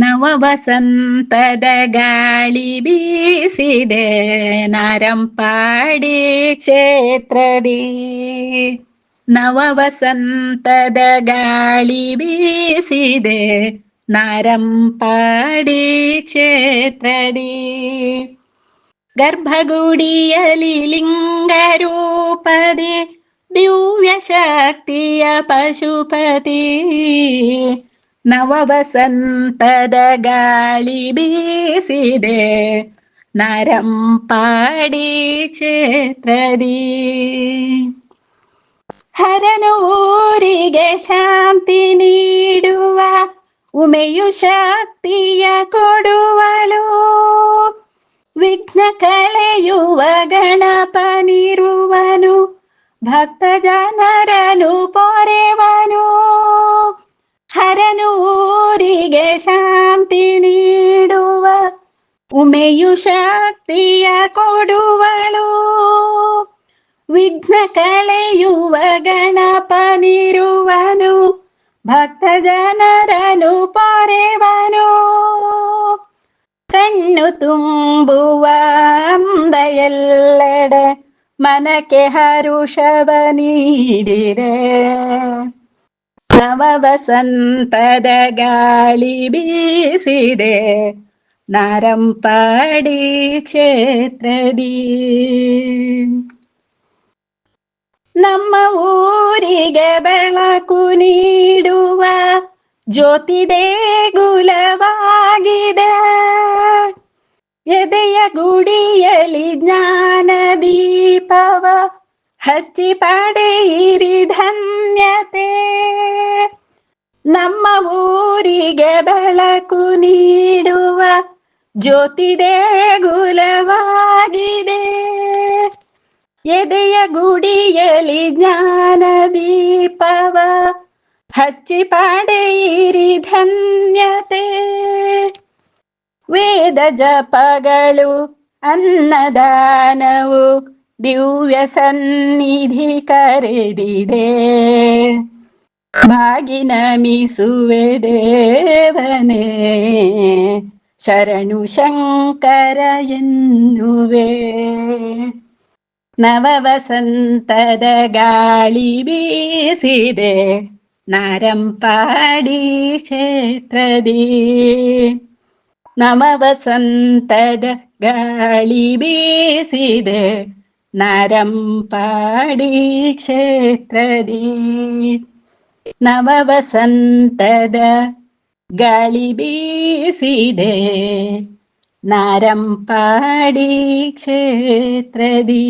ನವವಸಂತದ ಗಾಳಿ ಬೀಸಿದೆ ನರಂಪಾಡಿ ಕ್ಷೇತ್ರದಿ ನವವಸಂತದ ಗಾಳಿ ಬೀಸಿದೆ ನರಂಪಾಡಿ ಕ್ಷೇತ್ರದಿ ಗರ್ಭಗುಡಿಯಲಿ ಲಿಂಗರೂಪದಿ ದಿವ್ಯಶಕ್ತಿಯ ಪಶುಪತಿ ನವವಸಂತದ ಗಾಳಿ ಬೀಸಿದೆ ನರಂಪಾಡಿ ಕ್ಷೇತ್ರದಿ ಹರನು ಊರಿಗೆ ಶಾಂತಿ ನೀಡುವ ಉಮೆಯು ಶಕ್ತಿಯ ಕೊಡುವಳು ವಿಘ್ನ ಕಳೆಯುವ ಗಣಪನಿರುವನು ಭಕ್ತ ಜನರನು ಪೊರೆವನು ಊರಿಗೆ ಶಾಂತಿ ನೀಡುವ ಉಮೆಯು ಶಕ್ತಿಯ ಕೊಡುವಳು ವಿಘ್ನ ಕಳೆಯುವ ಗಣಪನಿರುವನು ಭಕ್ತ ಜನರನು ಪೊರೆವನು ಕಣ್ಣು ತುಂಬುವ ಎಲ್ಲೆಡೆ ಮನಕ್ಕೆ ಹರುಷವ ನೀಡಿದೆ ನವವಸಂತದ ಗಾಳಿ ಬೀಸಿದೆ ನರಂಪಾಡಿ ಕ್ಷೇತ್ರದಿ ನಮ್ಮ ಊರಿಗೆ ಬೆಳಕು ನೀಡುವ ಜ್ಯೋತಿ ದೇಗುಲವಾಗಿದೆ ಎದೆಯ ಗುಡಿಯಲಿ ಜ್ಞಾನ ದೀಪವ ಹಚ್ಚಿ ಪಡೆಯಿರಿ ಧನ್ಯತೆ ನಮ್ಮ ಊರಿಗೆ ಬೆಳಕು ನೀಡುವ ಜ್ಯೋತಿ ದೇಗುಲವಾಗಿದೆ ಎದೆಯ ಗುಡಿಯಲ್ಲಿ ಜ್ಞಾನ ದೀಪವ ಹಚ್ಚಿ ಪಡೆಯಿರಿ ಧನ್ಯತೆ ವೇದ ಜಪಗಳು ಅನ್ನದಾನವು ದಿವ್ಯ ಸನ್ನಿಧಿ ಕರೆದಿದೆ ഭാഗിനമിസുവേ ദേവനെ ശരണു ശങ്കരയെന്നുവേ നവവസന്തത ഗാളി വീസിതെ പാടി ക്ഷേത്രദി നവവസന്തത ഗാളി വീസിതെ പാടി ക്ഷേത്രദീ നവവസന്തത ഗളി ബീസിതെ നരം പാടി ക്ഷേത്രദീ